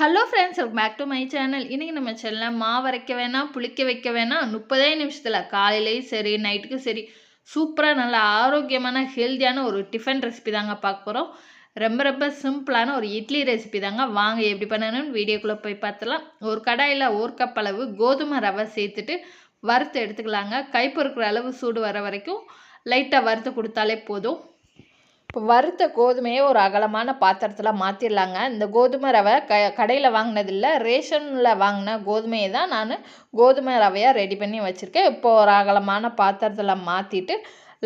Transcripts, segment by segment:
Hello friends welcome back to my channel இன்றைக்கி நம்ம சேனலில் மாவு அரைக்க வேணாம் புளிக்க வைக்க வேணாம். முப்பதே நிமிஷத்தில் காலையிலையும் சரி நைட்டுக்கும் சரி சூப்பராக நல்ல ஆரோக்கியமான ஹெல்த்தியான ஒரு டிஃபன் ரெசிபி தாங்க பார்க்க போகிறோம் ரொம்ப ரொம்ப சிம்பிளான ஒரு இட்லி ரெசிபி தாங்க. வாங்க எப்படி பண்ணணும்னு வீடியோக்குள்ளே போய் பார்த்துலாம் ஒரு கடாயில் ஒரு கப் அளவு கோதுமை ரவை சேர்த்துட்டு வறுத்து எடுத்துக்கலாங்க. கை பொறுக்கிற அளவு சூடு வர வரைக்கும் லைட்டாக வறுத்து கொடுத்தாலே போதும். இப்போ வறுத்த கோதுமையை ஒரு அகலமான பாத்திரத்தில் மாற்றிடலாங்க இந்த கோதுமை ரவை க கடையில் வாங்கினதில்ல. ரேஷனில் வாங்கின கோதுமையை தான் நான் கோதுமை ரவையாக ரெடி பண்ணி வச்சுருக்கேன். இப்போ ஒரு அகலமான பாத்திரத்தில் மாற்றிட்டு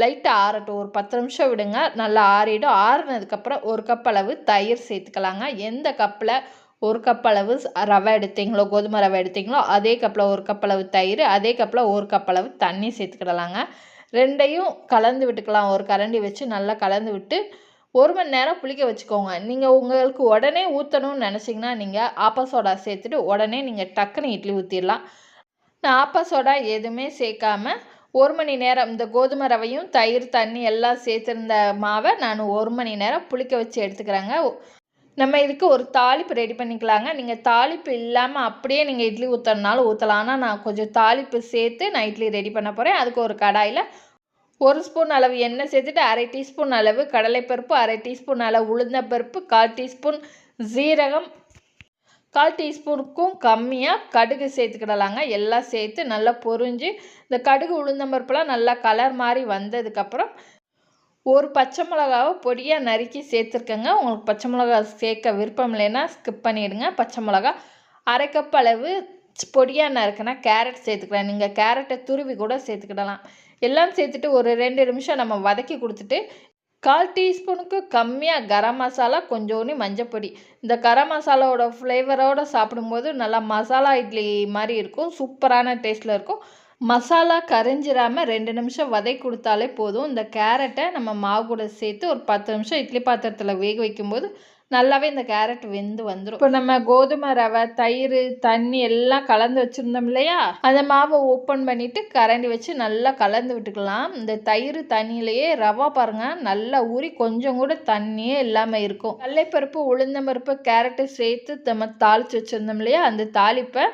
லைட்டாக ஆறட்டும். ஒரு பத்து நிமிஷம் விடுங்க. நல்லா ஆறிடும். ஆறுனதுக்கப்புறம் ஒரு கப் அளவு தயிர் சேர்த்துக்கலாங்க. எந்த கப்பில் ஒரு கப் அளவு ரவை எடுத்தீங்களோ கோதுமை ரவை எடுத்தீங்களோ அதே கப்பில் ஒரு கப் அளவு தயிர் அதே கப்பில் ஒரு கப் அளவு தண்ணி சேர்த்துக்கிடலாங்க. ரெண்டையும் கலந்து விட்டுக்கலாம். ஒரு கரண்டி வச்சு நல்லா கலந்து விட்டு ஒரு மணி நேரம் புளிக்க வச்சுக்கோங்க. நீங்கள் உங்களுக்கு உடனே ஊற்றணும்னு நினச்சிங்கன்னா நீங்கள் ஆப்பா சோடா சேர்த்துட்டு உடனே நீங்கள் டக்குன்னு இட்லி ஊற்றிடலாம் நான் ஆப்பா சோடா எதுவுமே சேர்க்காம ஒரு மணி நேரம் இந்த கோதுமை ரவையும் தயிர் தண்ணி எல்லாம் சேர்த்துருந்த மாவை நான் ஒரு மணி நேரம் புளிக்க வச்சு எடுத்துக்கிறேங்க. நம்ம இதுக்கு ஒரு தாளிப்பு ரெடி பண்ணிக்கலாங்க. நீங்கள் தாளிப்பு இல்லாமல் அப்படியே நீங்கள் இட்லி ஊற்றணுனாலும் ஊற்றலாம் ஆனால் நான் கொஞ்சம் தாளிப்பு சேர்த்து நான் இட்லி ரெடி பண்ண போகிறேன் அதுக்கு ஒரு கடாயில் ஒரு ஸ்பூன் அளவு எண்ணெய் சேர்த்துட்டு அரை டீஸ்பூன் அளவு கடலைப்பருப்பு அரை டீஸ்பூன் அளவு உளுந்தப்பருப்பு கால் டீஸ்பூன் ஜீரகம் கால் டீஸ்பூனுக்கும் கம்மியாக கடுகு சேர்த்துக்கிடலாங்க. எல்லாம் சேர்த்து நல்லா பொரிஞ்சு இந்த கடுகு உளுந்தம்பருப்புலாம் நல்லா கலர் மாதிரி வந்ததுக்கப்புறம் ஒரு பச்சை மிளகாவை பொடியாக நறுக்கி சேர்த்துருக்கேங்க. உங்களுக்கு பச்சை மிளகா சேர்க்க விருப்பம் இல்லைன்னா ஸ்கிப் பண்ணிவிடுங்க பச்சை மிளகா அரை கப் அளவு பொடியாக நறுக்குனா கேரட் சேர்த்துக்கலாம் நீங்கள் கேரட்டை துருவி கூட சேர்த்துக்கிடலாம். எல்லாம் சேர்த்துட்டு ஒரு ரெண்டு நிமிஷம் நம்ம வதக்கி கொடுத்துட்டு கால் டீஸ்பூனுக்கு கம்மியாக கரம் மசாலா கொஞ்சோண்டு மஞ்சப்பொடி. இந்த கரம் மசாலாவோட ஃப்ளேவரோடு சாப்பிடும்போது நல்லா மசாலா இட்லி மாதிரி இருக்கும் சூப்பரான டேஸ்ட்டில் இருக்கும். மசாலா கரைஞ்சிராமல் ரெண்டு நிமிஷம் வதை கொடுத்தாலே போதும். இந்த கேரட்டை நம்ம மாவு கூட சேர்த்து ஒரு பத்து நிமிஷம் இட்லி பாத்திரத்தில் வேக வைக்கும்போது நல்லாவே இந்த கேரட் வெந்து வந்துடும் இப்போ நம்ம கோதுமை ரவை தயிர் தண்ணி எல்லாம் கலந்து வச்சுருந்தோம் இல்லையா? அந்த மாவை ஓப்பன் பண்ணிவிட்டு கரண்டி வச்சு நல்லா கலந்து விட்டுக்கலாம். இந்த தயிர் தண்ணியிலையே ரவா பாருங்கள் நல்லா ஊறி கொஞ்சம் கூட தண்ணியே இல்லாமல் இருக்கும். கடலைப்பருப்பு உளுந்தம்பருப்பு கேரட்டு சேர்த்து நம்ம தாளித்து வச்சுருந்தோம் இல்லையா? அந்த தாளிப்பை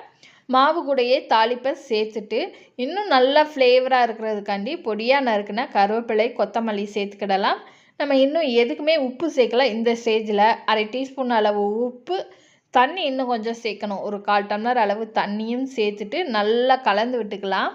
மாவு கூடையே தாளிப்பை சேர்த்துட்டு இன்னும் நல்லா ஃப்ளேவராக இருக்கிறதுக்காண்டி பொடியாக நறுக்குனா கருவேப்பிலை கொத்தமல்லி சேர்த்துக்கிடலாம். நம்ம இன்னும் எதுக்குமே உப்பு சேர்க்கல இந்த ஸ்டேஜில். அரை டீஸ்பூன் அளவு உப்பு தண்ணி இன்னும் கொஞ்சம் சேர்க்கணும். ஒரு கால் டம்ளர் அளவு தண்ணியும் சேர்த்துட்டு நல்லா கலந்து விட்டுக்கலாம்.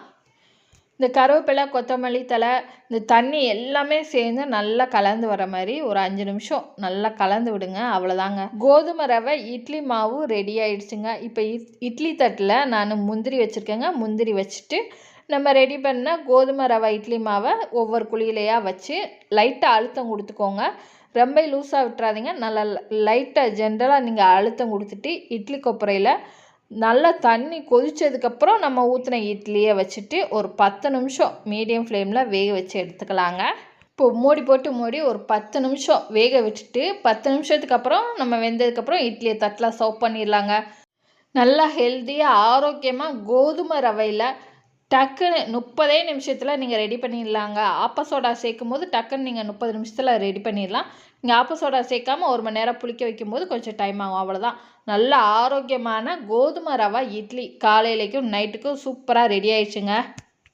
இந்த கருவேப்பிலை கொத்தமல்லி தலை இந்த தண்ணி எல்லாமே சேர்ந்து நல்லா கலந்து வர மாதிரி ஒரு அஞ்சு நிமிஷம் நல்லா கலந்து விடுங்க. அவ்வளோதாங்க. கோதுமை ரவை இட்லி மாவு ரெடி ஆயிடுச்சுங்க. இப்போ இட்லி தட்டில் நான் முந்திரி வச்சுருக்கேங்க. முந்திரி வச்சுட்டு நம்ம ரெடி பண்ண கோதுமை ரவை இட்லி மாவை ஒவ்வொரு குழியிலையாக வச்சு லைட்டாக அழுத்தம் கொடுத்துக்கோங்க. ரொம்ப லூஸாக விட்டுறாதீங்க. நல்லா லைட்டாக ஜென்ரலாக நீங்கள் அழுத்தம் கொடுத்துட்டு இட்லி கொப்பரையில் நல்லா தண்ணி கொதித்ததுக்கப்புறம் நம்ம ஊற்றின இட்லியை வச்சுட்டு ஒரு பத்து நிமிஷம் மீடியம் ஃப்ளேமில் வேக வச்சு எடுத்துக்கலாங்க. இப்போ மூடி போட்டு மூடி ஒரு பத்து நிமிஷம் வேக விட்டுட்டு பத்து நிமிஷத்துக்கு அப்புறம் நம்ம வெந்ததுக்கப்புறம் இட்லியை தட்டில் சர்வ் பண்ணிடலாங்க. நல்லா ஹெல்த்தியாக ஆரோக்கியமாக கோதுமை ரவையில் டக்குன்னு முப்பதே நிமிஷத்தில் நீங்கள் ரெடி பண்ணிடலாங்க. ஆப்பசோடா சேர்க்கும் போது டக்குன்னு நீங்கள் முப்பது நிமிஷத்தில் ரெடி பண்ணிடலாம். நீங்கள் ஆப்பசோடா சேர்க்காமல் சேர்க்காம ஒரு மணி நேரம் புளிக்க வைக்கும்போது கொஞ்சம் டைம் ஆகும். அவ்வளோதான் நல்ல ஆரோக்கியமான கோதுமை ரவா இட்லி. காலையிலைக்கும் நைட்டுக்கும் சூப்பராக ரெடி ஆயிடுச்சுங்க.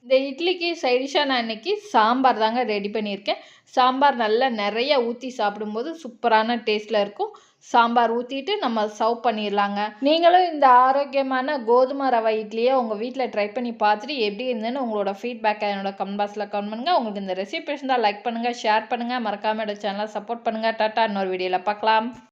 இந்த இட்லிக்கு சைடிஷாக நான் இன்றைக்கி சாம்பார் தாங்க ரெடி பண்ணியிருக்கேன். சாம்பார் நல்லா நிறைய ஊற்றி சாப்பிடும்போது சூப்பரான டேஸ்ட்டில் இருக்கும். சாம்பார் ஊற்றிட்டு நம்ம சர்வ் பண்ணிடலாங்க. நீங்களும் இந்த ஆரோக்கியமான கோதுமை ரவை இட்லியை உங்கள் வீட்டில் ட்ரை பண்ணி பார்த்துட்டு எப்படி இருந்ததுன்னு உங்களோட ஃபீட்பேக்கை என்னோட கமெண்ட் பாக்ஸில் கமெண்ட் பண்ணுங்கள் உங்களுக்கு இந்த ரெசிபி தான் லைக் பண்ணுங்கள் ஷேர் பண்ணுங்கள் மறக்காமல் என்னோட சேனலை சப்போர்ட் பண்ணுங்கள் டாட்டா இன்னொரு வீடியோவில் பார்க்கலாம்.